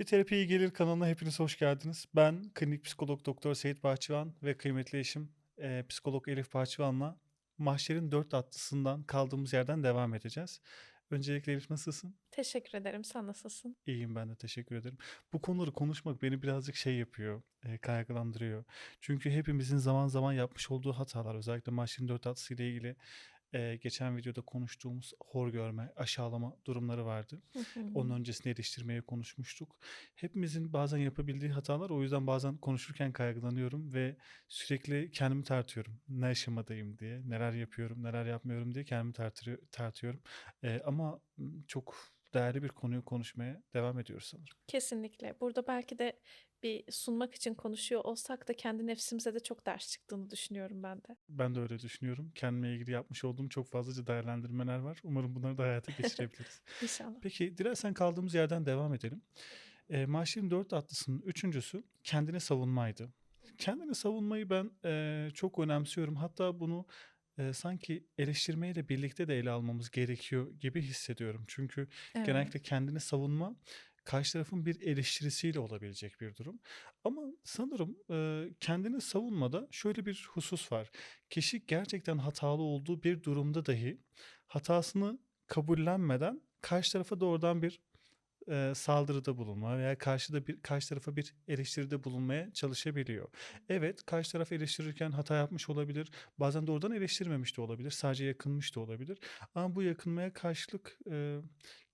Bir Terapi İyi Gelir kanalına hepiniz hoş geldiniz. Ben klinik psikolog doktor Seyit Bahçıvan ve kıymetli eşim eee, psikolog Elif Bahçıvan'la Mahşer'in dört atlısından kaldığımız yerden devam edeceğiz. Öncelikle Elif nasılsın? Teşekkür ederim. Sen nasılsın? İyiyim ben de teşekkür ederim. Bu konuları konuşmak beni birazcık şey yapıyor, eee, kaygılandırıyor. Çünkü hepimizin zaman zaman yapmış olduğu hatalar özellikle Mahşer'in dört atlısı ile ilgili eee, geçen videoda konuştuğumuz hor görme, aşağılama durumları vardı. Onun öncesinde eleştirmeyi konuşmuştuk. Hepimizin bazen yapabildiği hatalar o yüzden bazen konuşurken kaygılanıyorum ve sürekli kendimi tartıyorum. Ne aşamadayım diye, neler yapıyorum, neler yapmıyorum diye kendimi tartıyorum. Eee, ama çok değerli bir konuyu konuşmaya devam ediyoruz sanırım. Kesinlikle. Burada belki de bir sunmak için konuşuyor olsak da kendi nefsimize de çok ders çıktığını düşünüyorum ben de. Ben de öyle düşünüyorum. Kendime ilgili yapmış olduğum çok fazlaca değerlendirmeler var. Umarım bunları da hayata geçirebiliriz. İnşallah. Peki dilersen kaldığımız yerden devam edelim. E, Mahşer'in dört atlısının üçüncüsü kendini savunmaydı. Kendini savunmayı ben e, çok önemsiyorum. Hatta bunu e, sanki eleştirmeyle birlikte de ele almamız gerekiyor gibi hissediyorum. Çünkü Evet. genellikle kendini savunma karşı tarafın bir eleştirisiyle olabilecek bir durum. Ama sanırım e, kendini savunmada şöyle bir husus var. Kişi gerçekten hatalı olduğu bir durumda dahi hatasını kabullenmeden karşı tarafa doğrudan bir eee, saldırıda bulunma veya karşıda bir karşı tarafa bir eleştiride bulunmaya çalışabiliyor. Evet, karşı taraf eleştirirken hata yapmış olabilir. Bazen doğrudan eleştirmemiş de olabilir. Sadece yakınmış da olabilir. Ama bu yakınmaya karşılık eee,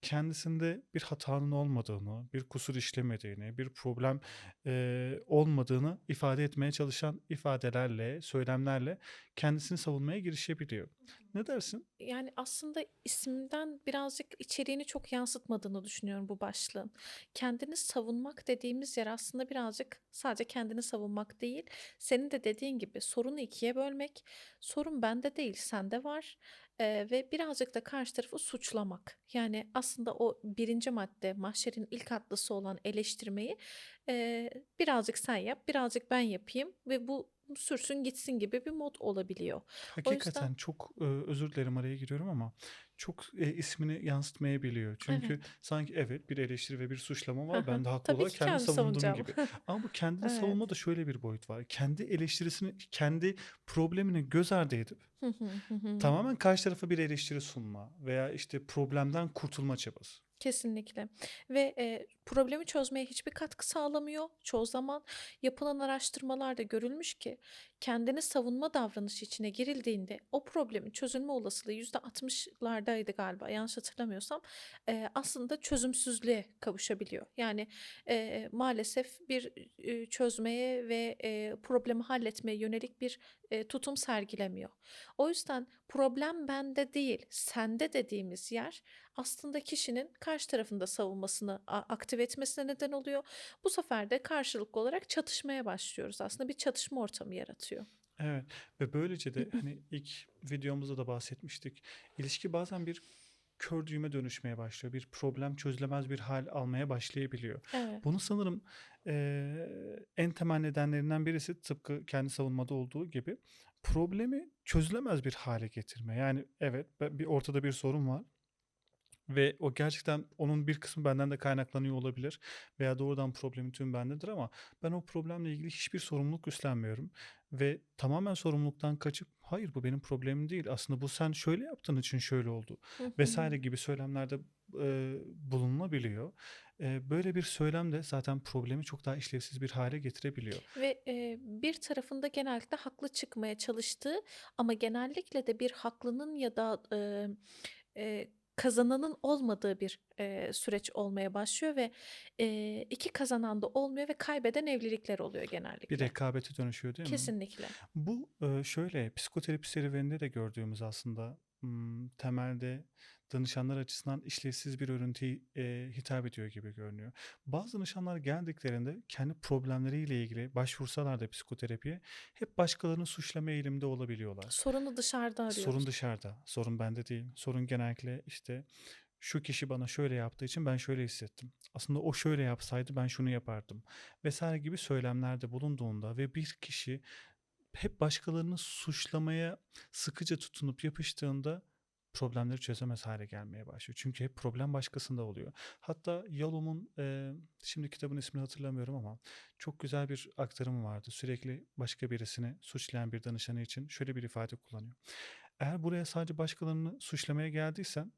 kendisinde bir hatanın olmadığını, bir kusur işlemediğini, bir problem eee, olmadığını ifade etmeye çalışan ifadelerle, söylemlerle kendisini savunmaya girişebiliyor. Ne dersin? Yani aslında isimden birazcık içeriğini çok yansıtmadığını düşünüyorum bu başlığın. Kendini savunmak dediğimiz yer aslında birazcık sadece kendini savunmak değil. Senin de dediğin gibi sorunu ikiye bölmek. Sorun bende değil, sende var. Ee, ve birazcık da karşı tarafı suçlamak. Yani aslında o birinci madde mahşerin ilk atlısı olan eleştirmeyi e, birazcık sen yap, birazcık ben yapayım ve bu sürsün gitsin gibi bir mod olabiliyor. O yüzden Hakikaten çok e, özür dilerim araya giriyorum ama çok e, ismini yansıtmayabiliyor. Çünkü evet. sanki evet bir eleştiri ve bir suçlama var. Ben de haklı olarak kendimi savunduğum gibi. Ama bu kendini Evet. savunmada şöyle bir boyut var. Kendi eleştirisini, kendi problemini göz ardı edip tamamen karşı tarafa bir eleştiri sunma veya işte problemden kurtulma çabası. Kesinlikle ve e, problemi çözmeye hiçbir katkı sağlamıyor. Çoğu zaman yapılan araştırmalarda görülmüş ki kendini savunma davranışı içine girildiğinde o problemin çözülme olasılığı %60'lardaydı galiba yanlış hatırlamıyorsam e, aslında çözümsüzlüğe kavuşabiliyor. Yani e, maalesef bir e, çözmeye ve e, problemi halletmeye yönelik bir e, tutum sergilemiyor. O yüzden problem bende değil, sende dediğimiz yer aslında kişinin karşı tarafında savunmasını aktive etmesine neden oluyor. Bu sefer de karşılıklı olarak çatışmaya başlıyoruz. Aslında bir çatışma ortamı yaratıyor. Evet ve böylece de hani ilk videomuzda da bahsetmiştik. İlişki bazen bir kör düğüme dönüşmeye başlıyor. Bir problem çözülemez bir hal almaya başlayabiliyor. Evet. Bunu sanırım eee, en temel nedenlerinden birisi tıpkı kendi savunmada olduğu gibi problemi çözülemez bir hale getirme. Yani evet bir ortada bir sorun var ve o gerçekten onun bir kısmı benden de kaynaklanıyor olabilir veya doğrudan problemin tüm bendedir ama ben o problemle ilgili hiçbir sorumluluk üstlenmiyorum ve tamamen sorumluluktan kaçıp hayır bu benim problemim değil aslında bu sen şöyle yaptığın için şöyle oldu vesaire gibi söylemlerde e, bulunulabiliyor. E, böyle bir söylem de zaten problemi çok daha işlevsiz bir hale getirebiliyor. Ve e, bir tarafında genellikle haklı çıkmaya çalıştığı ama genellikle de bir haklının ya da e, e, kazananın olmadığı bir e, süreç olmaya başlıyor ve e, iki kazanan da olmuyor ve kaybeden evlilikler oluyor Bir genellikle. rekabete dönüşüyor değil mi? Kesinlikle. Bu e, şöyle psikoterapi serüveninde de gördüğümüz aslında temelde danışanlar açısından işlevsiz bir örüntüye e, hitap ediyor gibi görünüyor. Bazı danışanlar geldiklerinde kendi problemleriyle ilgili başvursalar da psikoterapiye hep başkalarını suçlama eğilimde olabiliyorlar. Sorunu dışarıda Sorun arıyoruz. dışarıda, sorun bende değil. Sorun genellikle işte şu kişi bana şöyle yaptığı için ben şöyle hissettim. Aslında o şöyle yapsaydı ben şunu yapardım vesaire gibi söylemlerde bulunduğunda ve bir kişi hep başkalarını suçlamaya sıkıca tutunup yapıştığında problemleri çözemez hale gelmeye başlıyor. Çünkü hep problem başkasında oluyor. Hatta Yalom'un, eee, şimdi kitabın ismini hatırlamıyorum ama çok güzel bir aktarımı vardı. Sürekli başka birisini suçlayan bir danışanı için şöyle bir ifade kullanıyor. Eğer buraya sadece başkalarını suçlamaya geldiysen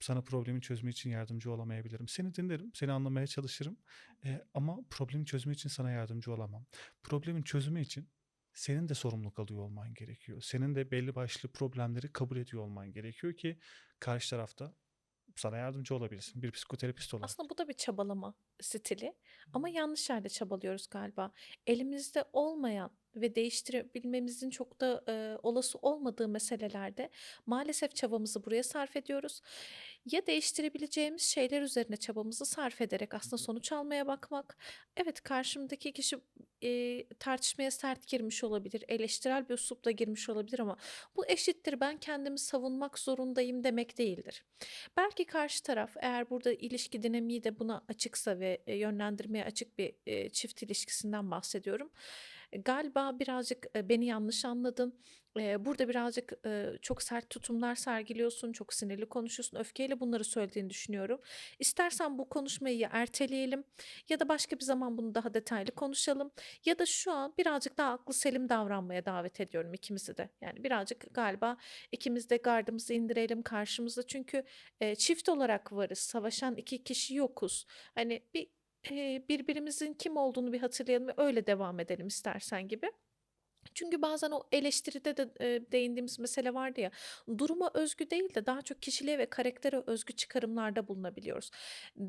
sana problemi çözme için yardımcı olamayabilirim. Seni dinlerim, seni anlamaya çalışırım, eee, ama problemi çözme için sana yardımcı olamam. Problemin çözümü için senin de sorumluluk alıyor olman gerekiyor. Senin de belli başlı problemleri kabul ediyor olman gerekiyor ki karşı taraf da sana yardımcı olabilsin bir psikoterapist olarak. Aslında bu da bir çabalama stili ama yanlış yerde çabalıyoruz galiba. Elimizde olmayan ve değiştirebilmemizin çok da, eee, olası olmadığı meselelerde maalesef çabamızı buraya sarf ediyoruz. Ya değiştirebileceğimiz şeyler üzerine çabamızı sarf ederek aslında sonuç almaya bakmak. Evet, karşımdaki kişi, eee, tartışmaya sert girmiş olabilir, eleştirel bir üslupla girmiş olabilir ama bu eşittir ben kendimi savunmak zorundayım demek değildir. Belki karşı taraf eğer burada ilişki dinamiği de buna açıksa ve, eee, yönlendirmeye açık bir, eee, çift ilişkisinden bahsediyorum. Galiba birazcık, beni yanlış anladın. Burada birazcık, çok sert tutumlar sergiliyorsun, çok sinirli konuşuyorsun, öfkeyle bunları söylediğini düşünüyorum. İstersen bu konuşmayı erteleyelim ya da başka bir zaman bunu daha detaylı konuşalım ya da şu an birazcık daha aklı selim davranmaya davet ediyorum ikimizi de. Yani birazcık galiba ikimiz de gardımızı indirelim karşımızda çünkü, çift olarak varız, savaşan 2 kişi yokuz. Hani bir, birbirimizin kim olduğunu bir hatırlayalım ve öyle devam edelim istersen gibi. Çünkü bazen o eleştiride de, değindiğimiz mesele vardı ya, duruma özgü değil de daha çok kişiliğe ve karaktere özgü çıkarımlarda bulunabiliyoruz.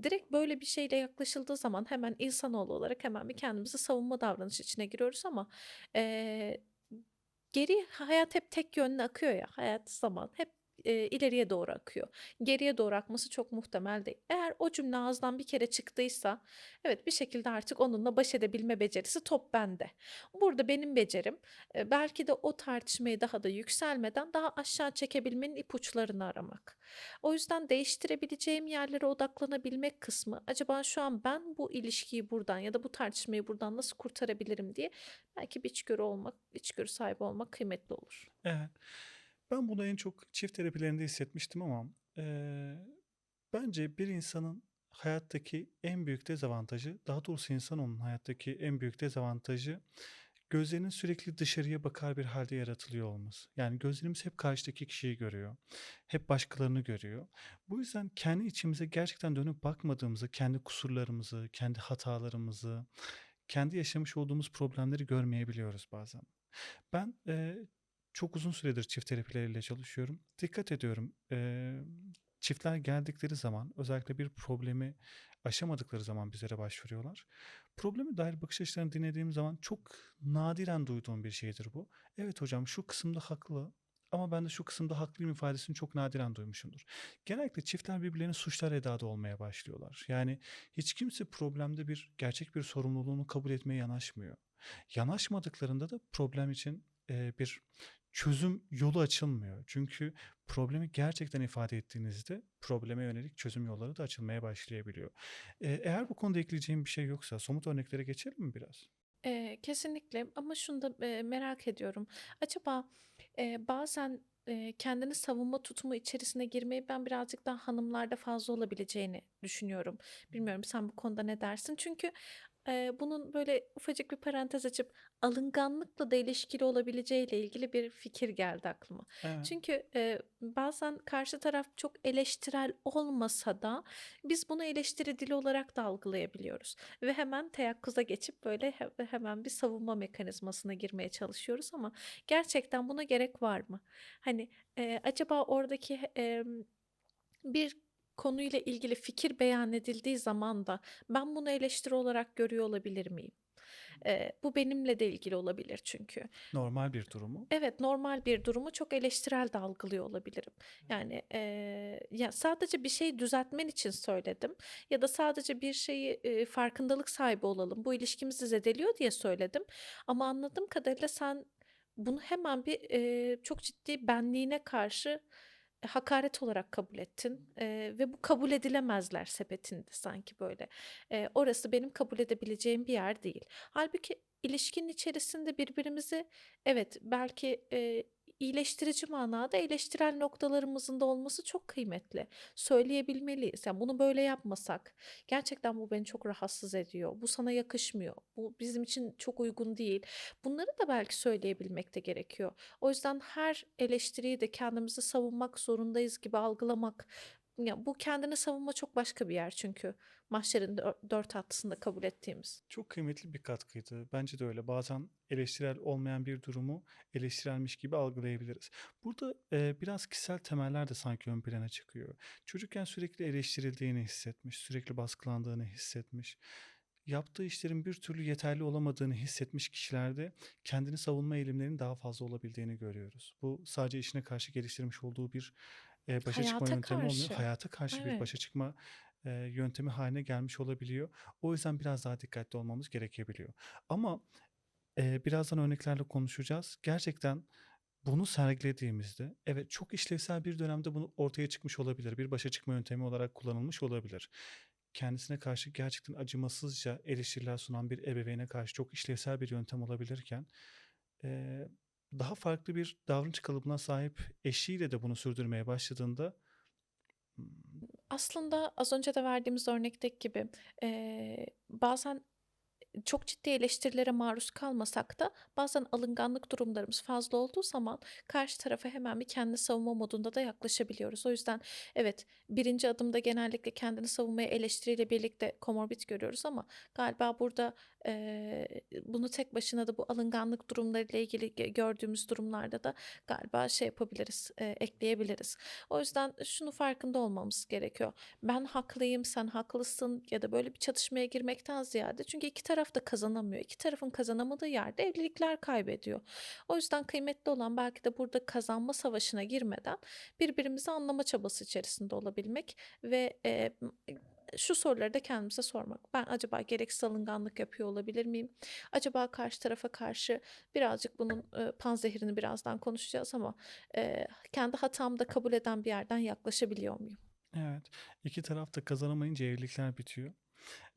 Direkt böyle bir şeyle yaklaşıldığı zaman hemen insanoğlu olarak hemen bir kendimizi savunma davranışı içine giriyoruz ama, eee, geri hayat hep tek yönlü akıyor ya, hayat, zaman hep, eee, ileriye doğru akıyor. Geriye doğru akması çok muhtemel değil. Eğer o cümle ağızdan bir kere çıktıysa, evet, bir şekilde artık onunla baş edebilme becerisi top bende. Burada benim becerim, eee, belki de o tartışmayı daha da yükselmeden daha aşağı çekebilmenin ipuçlarını aramak. O yüzden değiştirebileceğim yerlere odaklanabilmek kısmı, acaba şu an ben bu ilişkiyi buradan ya da bu tartışmayı buradan nasıl kurtarabilirim diye belki bir içgörü olmak, içgörü sahibi olmak kıymetli olur. Evet. Ben bunu en çok çift terapilerinde hissetmiştim ama, eee, bence bir insanın hayattaki en büyük dezavantajı, daha doğrusu insanoğlunun hayattaki en büyük dezavantajı gözlerinin sürekli dışarıya bakar bir hâlde yaratılıyor olması. Yani gözlerimiz hep karşıdaki kişiyi görüyor, hep başkalarını görüyor. Bu yüzden kendi içimize gerçekten dönüp bakmadığımızı, kendi kusurlarımızı, kendi hatalarımızı, kendi yaşamış olduğumuz problemleri görmeyebiliyoruz bazen. Ben, eee, çok uzun süredir çift terapileriyle çalışıyorum. Dikkat ediyorum, emm, çiftler geldikleri zaman, özellikle bir problemi aşamadıkları zaman bizlere başvuruyorlar. Probleme dair bakış açılarını dinlediğim zaman çok nadiren duyduğum bir şeydir bu. "Evet hocam, şu kısımda haklı ama ben de şu kısımda haklıyım." ifadesini çok nadiren duymuşumdur. Genellikle çiftler birbirlerini suçlar edada olmaya başlıyorlar. Yani hiç kimse problemde bir gerçek bir sorumluluğunu kabul etmeye yanaşmıyor. Yanaşmadıklarında da problem için, bir çözüm yolu açılmıyor. Çünkü problemi gerçekten ifade ettiğinizde probleme yönelik çözüm yolları da açılmaya başlayabiliyor. Eee, eğer bu konuda ekleyeceğin bir şey yoksa somut örneklere geçelim mi biraz? Eee, kesinlikle ama şunu da, eee, merak ediyorum. Acaba, eee, bazen, eee, kendini savunma tutumu içerisine girmeyi ben birazcık daha hanımlarda fazla olabileceğini düşünüyorum. Bilmiyorum sen bu konuda ne dersin? Çünkü, eee, bunun böyle ufacık bir parantez açıp alınganlıkla da ilişkili olabileceğiyle ilgili bir fikir geldi aklıma. Evet. Çünkü, eee, bazen karşı taraf çok eleştirel olmasa da biz bunu eleştiri dili olarak da algılayabiliyoruz ve hemen teyakkuza geçip böyle he hemen bir savunma mekanizmasına girmeye çalışıyoruz ama gerçekten buna gerek var mı? Hani, eee, acaba oradaki emm, bir konuyla ilgili fikir beyan edildiği zaman da ben bunu eleştiri olarak görüyor olabilir miyim? Eee, bu benimle de ilgili olabilir çünkü. Normal bir durum mu? Evet, normal bir durumu çok eleştirel de algılıyor olabilirim. Yani, eee, ya, sadece bir şeyi düzeltmen için söyledim ya da sadece bir şeyi, eee, farkındalık sahibi olalım, bu ilişkimizi zedeliyor diye söyledim ama anladığım kadarıyla sen bunu hemen bir, eee, çok ciddi benliğine karşı hakaret olarak kabul ettin, eee, ve bu kabul edilemezler sepetinde sanki böyle. Eee, orası benim kabul edebileceğim bir yer değil. Hâlbuki ilişkinin içerisinde birbirimizi evet, belki, eee, iyileştirici manada eleştirel noktalarımızın da olması çok kıymetli. Söyleyebilmeliyiz. Yani bunu böyle yapmasak, gerçekten bu beni çok rahatsız ediyor. Bu sana yakışmıyor. Bu bizim için çok uygun değil. Bunları da belki söyleyebilmek de gerekiyor. O yüzden her eleştiriyi de kendimizi savunmak zorundayız gibi algılamak ya bu kendini savunma çok başka bir yer çünkü mahşerin dör- dört atlısında kabul ettiğimiz. Çok kıymetli bir katkıydı. Bence de öyle. Bazen eleştirel olmayan bir durumu eleştirelmiş gibi algılayabiliriz. Burada e, biraz kişisel temeller de sanki ön plana çıkıyor. Çocukken sürekli eleştirildiğini hissetmiş, sürekli baskılandığını hissetmiş. Yaptığı işlerin bir türlü yeterli olamadığını hissetmiş kişilerde kendini savunma eğilimlerinin daha fazla olabildiğini görüyoruz. Bu sadece işine karşı geliştirmiş olduğu bir e, başa çıkma Hayata yöntemi olmuyor. karşı. Hayata karşı bir Evet. başa çıkma e, yöntemi haline gelmiş olabiliyor. O yüzden biraz daha dikkatli olmamız gerekebiliyor. Ama e, birazdan örneklerle konuşacağız. Gerçekten bunu sergilediğimizde evet çok işlevsel bir dönemde bunu ortaya çıkmış olabilir. Bir başa çıkma yöntemi olarak kullanılmış olabilir. Kendisine karşı gerçekten acımasızca eleştiriler sunan bir ebeveyne karşı çok işlevsel bir yöntem olabilirken e, daha farklı bir davranış kalıbına sahip eşiyle de bunu sürdürmeye başladığında hmm, Aslında az önce de verdiğimiz örnekteki gibi eee, bazen çok ciddi eleştirilere maruz kalmasak da bazen alınganlık durumlarımız fazla olduğu zaman karşı tarafa hemen bir kendini savunma modunda da yaklaşabiliyoruz. O yüzden evet birinci adımda genellikle kendini savunmaya eleştiriyle birlikte komorbid görüyoruz ama galiba burada eee, bunu tek başına da bu alınganlık durumlarıyla ilgili gördüğümüz durumlarda da galiba şey yapabiliriz, eee, ekleyebiliriz. O yüzden şunu farkında olmamız gerekiyor. Ben haklıyım, sen haklısın ya da böyle bir çatışmaya girmekten ziyade çünkü iki taraf da kazanamıyor. İki tarafın kazanamadığı yerde evlilikler kaybediyor. O yüzden kıymetli olan belki de burada kazanma savaşına girmeden birbirimizi anlama çabası içerisinde olabilmek ve e, şu soruları da kendimize sormak. Ben acaba gereksiz alınganlık yapıyor olabilir miyim? Acaba karşı tarafa karşı birazcık bunun e, panzehirini birazdan konuşacağız ama e, kendi hatamı da kabul eden bir yerden yaklaşabiliyor muyum? Evet, iki taraf da kazanamayınca evlilikler bitiyor.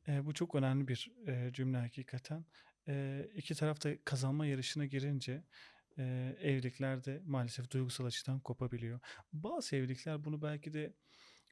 Eee, bu çok önemli bir eee, cümle hakikaten. Eee iki taraf da kazanma yarışına girince eee evlilikler maalesef duygusal açıdan kopabiliyor. Bazı evlilikler bunu belki de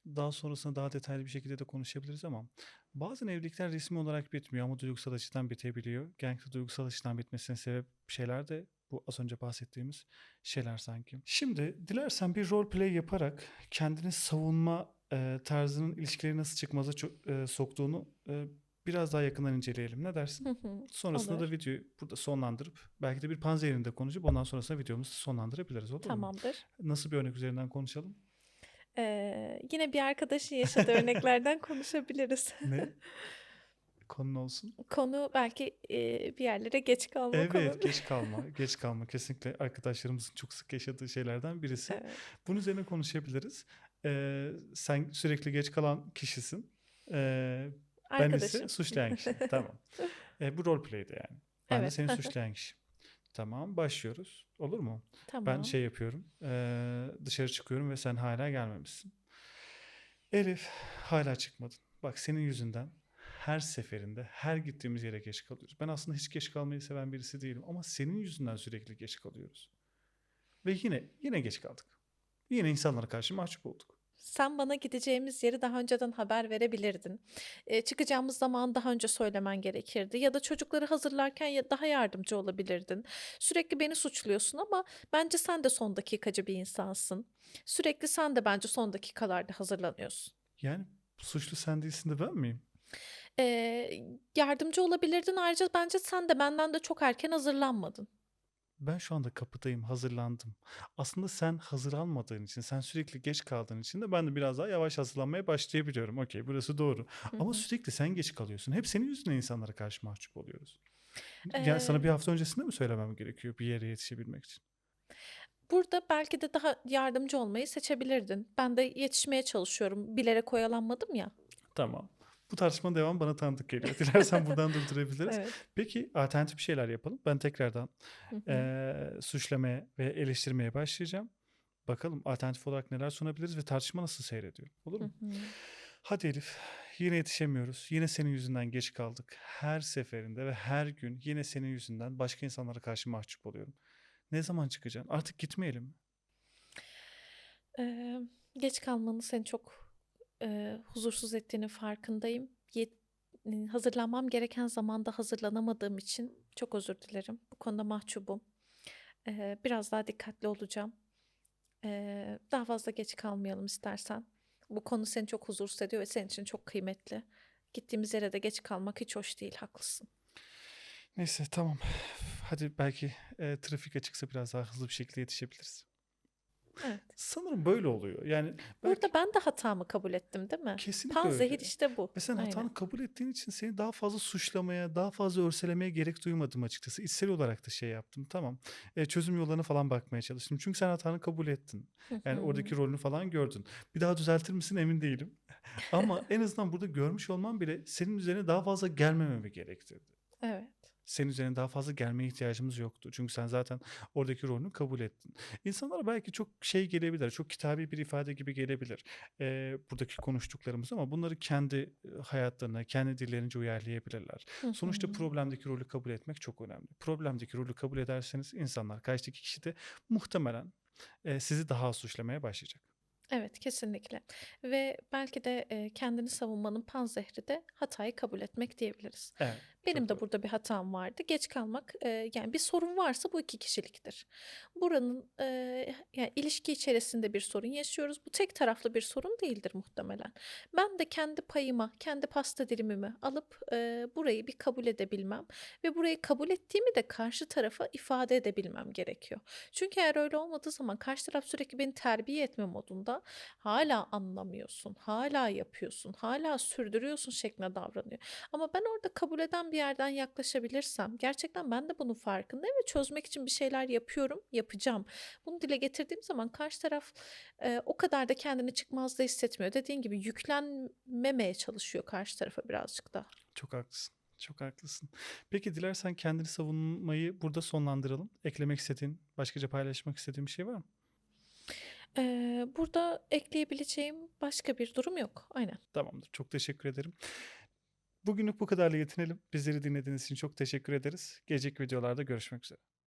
daha sonrasında daha detaylı bir şekilde de konuşabiliriz ama bazen evlilikler resmi olarak bitmiyor ama duygusal açıdan bitebiliyor. Genellikle duygusal açıdan bitmesine sebep şeyler de bu az önce bahsettiğimiz şeyler sanki. Şimdi dilersen bir role play yaparak kendini savunma e, tarzının ilişkileri nasıl çıkmaza e, soktuğunu e, biraz daha yakından inceleyelim. Ne dersin? Sonrasında da Olur. videoyu burada sonlandırıp belki de bir panzehirinde konuşup ondan sonrasında videomuzu sonlandırabiliriz olur mu? Tamamdır. Nasıl bir örnek üzerinden konuşalım? Ee, yine bir arkadaşın yaşadığı örneklerden konuşabiliriz. Ne? Konu olsun? Konu belki e, bir yerlere geç kalma konu. Evet, geç kalma. Geç kalma. Kesinlikle arkadaşlarımızın çok sık yaşadığı şeylerden birisi. Evet. Bunun üzerine konuşabiliriz. Ee, sen sürekli geç kalan kişisin. Ee, ben ise suçlayan kişi. Tamam. Ee, bu role play'de yani. Ben de Evet. seni suçlayan kişi. Tamam, başlıyoruz. Olur mu? Ben Tamam. şey yapıyorum. ee, dışarı çıkıyorum ve sen hala gelmemişsin. Elif, hala çıkmadın. Bak senin yüzünden her seferinde, her gittiğimiz yere geç kalıyoruz. Ben aslında hiç geç kalmayı seven birisi değilim ama senin yüzünden sürekli geç kalıyoruz. Ve yine yine geç kaldık. Yine insanlara karşı mahcup olduk. Sen bana gideceğimiz yeri daha önceden haber verebilirdin. Ee, çıkacağımız zaman daha önce söylemen gerekirdi. Ya da çocukları hazırlarken ya daha yardımcı olabilirdin. Sürekli beni suçluyorsun ama bence sen de son dakikacı bir insansın. Sürekli sen de bence son dakikalarda hazırlanıyorsun. Yani suçlu sen değilsin de ben miyim? Ee, yardımcı olabilirdin. Ayrıca bence sen de benden de çok erken hazırlanmadın. Ben şu anda kapıdayım, hazırlandım. Aslında sen hazırlanmadığın için, sen sürekli geç kaldığın için de ben de biraz daha yavaş hazırlanmaya başlayabiliyorum. Okey, burası doğru. Hı Ama sürekli sen geç kalıyorsun. Hep senin yüzünden insanlara karşı mahcup oluyoruz. Yani sana bir hafta öncesinde mi söylemem gerekiyor bir yere yetişebilmek için? Burada belki de daha yardımcı olmayı seçebilirdin. Ben de yetişmeye çalışıyorum. Bilerek oyalanmadım ya. Tamam. Bu tartışmanın devamı bana tanıdık geliyor. Dilersen buradan durdurabiliriz. Evet. Peki alternatif bir şeyler yapalım. Ben tekrardan eee, suçlamaya ve eleştirmeye başlayacağım. Bakalım alternatif olarak neler sunabiliriz ve tartışma nasıl seyrediyor. Olur mu? Hadi Elif, yine yetişemiyoruz. Yine senin yüzünden geç kaldık. Her seferinde ve her gün yine senin yüzünden başka insanlara karşı mahcup oluyorum. Ne zaman çıkacaksın? Artık gitmeyelim mi? Eee, geç kalmanın seni çok, eee, huzursuz ettiğinin farkındayım. Yet hazırlanmam gereken zamanda hazırlanamadığım için çok özür dilerim. Bu konuda mahcubum. Eee, biraz daha dikkatli olacağım. Eee, daha fazla geç kalmayalım istersen. Bu konu seni çok huzursuz ediyor ve senin için çok kıymetli. Gittiğimiz yere de geç kalmak hiç hoş değil, haklısın. Neyse tamam. Hadi belki, eee, trafik açıksa biraz daha hızlı bir şekilde yetişebiliriz. Evet. Sanırım böyle oluyor. Yani belki Burada ben de hatamı kabul ettim, değil mi? Kesinlikle Panzehir öyle. işte bu. Ve sen Aynen. hatanı kabul ettiğin için seni daha fazla suçlamaya, daha fazla örselemeye gerek duymadım açıkçası. İçsel olarak da şey yaptım. Tamam. Eee, çözüm yollarına falan bakmaya çalıştım. Çünkü sen hatanı kabul ettin. Yani oradaki rolünü falan gördün. Bir daha düzeltir misin emin değilim. Ama en azından burada görmüş olman bile senin üzerine daha fazla gelmememi gerektirdi. Evet. Senin üzerine daha fazla gelmeye ihtiyacımız yoktu. Çünkü sen zaten oradaki rolünü kabul ettin. İnsanlara belki çok şey gelebilir, çok kitabi bir ifade gibi gelebilir, eee, buradaki konuştuklarımız ama bunları kendi, hayatlarına, kendi dillerince uyarlayabilirler. Sonuçta problemdeki rolü kabul etmek çok önemli. Problemdeki rolü kabul ederseniz insanlar, karşıdaki kişi de muhtemelen, eee, sizi daha az suçlamaya başlayacak. Evet, kesinlikle ve belki de, kendini savunmanın panzehri de hatayı kabul etmek diyebiliriz. Evet, Benim de burada bir hatam vardı. Geç kalmak, eee, yani bir sorun varsa bu 2 kişiliktir. Buranın, eee, yani ilişki içerisinde bir sorun yaşıyoruz. Bu tek taraflı bir sorun değildir muhtemelen. Ben de kendi payıma, kendi pasta dilimimi alıp, eee, burayı bir kabul edebilmem ve burayı kabul ettiğimi de karşı tarafa ifade edebilmem gerekiyor. Çünkü eğer öyle olmadığı zaman karşı taraf sürekli beni terbiye etme modunda, "Hâlâ anlamıyorsun, hâlâ yapıyorsun, hâlâ sürdürüyorsun." şeklinde davranıyor. Ama ben orada kabul eden bir yerden yaklaşabilirsem, gerçekten ben de bunun farkındayım ve çözmek için bir şeyler yapıyorum, yapacağım. Bunu dile getirdiğim zaman karşı taraf, eee, o kadar da kendini çıkmazda hissetmiyor. Dediğin gibi yüklenmemeye çalışıyor karşı tarafa birazcık da. Çok haklısın, çok haklısın. Peki dilersen kendini savunmayı burada sonlandıralım. Eklemek istediğin, başkaca paylaşmak istediğin bir şey var mı? Eee, burada ekleyebileceğim başka bir durum yok. Aynen. Tamamdır, çok teşekkür ederim. Bugünlük bu kadarla yetinelim. Bizleri dinlediğiniz için çok teşekkür ederiz. Gelecek videolarda görüşmek üzere.